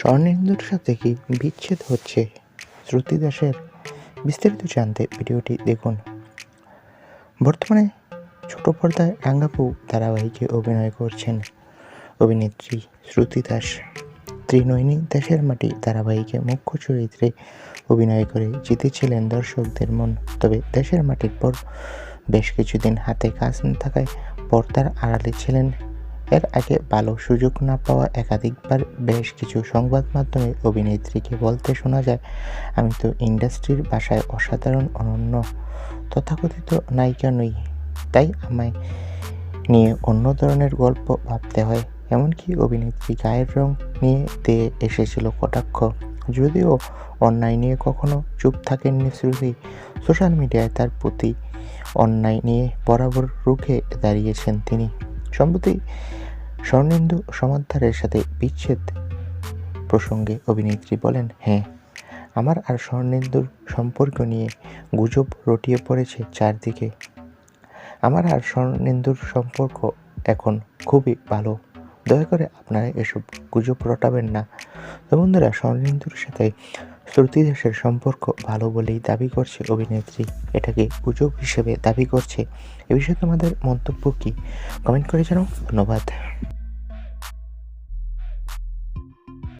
স্বর্ণেন্দুর সাথে কি বিচ্ছেদ হচ্ছে? শ্রুতি দাসের বিস্তারিত জানতে ভিডিওটি দেখুন। বর্তমানে ছোট পর্দায় রাঙ্গাপু ধারাবাহিকে অভিনয় করছেন অভিনেত্রী শ্রুতি দাস ত্রিনয়নী দেশের মাটি ধারাবাহিকে মুখ্য চরিত্রে অভিনয় করে জিতেছিলেন দর্শকদের মন। তবে দেশের মাটির পর বেশ কিছুদিন হাতে কাজ না থাকায় পর্দার আড়ালে ছিলেন এর আগে ভালো সুযোগ না পাওয়া একাধিকবার বেশ কিছু সংবাদ মাধ্যমে অভিনেত্রীকে বলতে শোনা যায়, আমি তো ইন্ডাস্ট্রির ভাষায় অসাধারণ অনন্য, তথাকথিত নায়িকা নই, তাই আমায় নিয়ে অন্য ধরনের গল্প ভাবতে হয়। এমনকি অভিনেত্রী গায়ের রং নিয়ে দিয়ে এসেছিল কটাক্ষ। যদিও অন্যায় নিয়ে কখনো চুপ থাকেননি শ্রুতি, সোশ্যাল মিডিয়ায় তার প্রতি অন্যায় নিয়ে বরাবর রুখে দাঁড়িয়েছেন তিনি। সম্প্রতি স্বর্ণেন্দু সমাদ্দারের সাথে বিচ্ছেদ প্রসঙ্গে অভিনেত্রী বলেন হ্যাঁ আমার আর স্বর্ণেন্দুর সম্পর্ক নিয়ে গুজব রটিয়ে পড়েছে চারদিকে। আমার আর স্বর্ণেন্দুর সম্পর্ক এখন খুবই ভালো। দয়া করে আপনারা এসব গুজব রটাবেন না। তো বন্ধুরা, স্বর্ণেন্দুর সাথে শ্রুতি সম্পর্ক ভালো বলেই দাবি করছে অভিনেত্রী। এটাকে গুজব হিসেবে দাবি করছে? এ বিষয়ে তোমাদের মন্তব্য কি? কমেন্ট করে জানাও। ধন্যবাদ।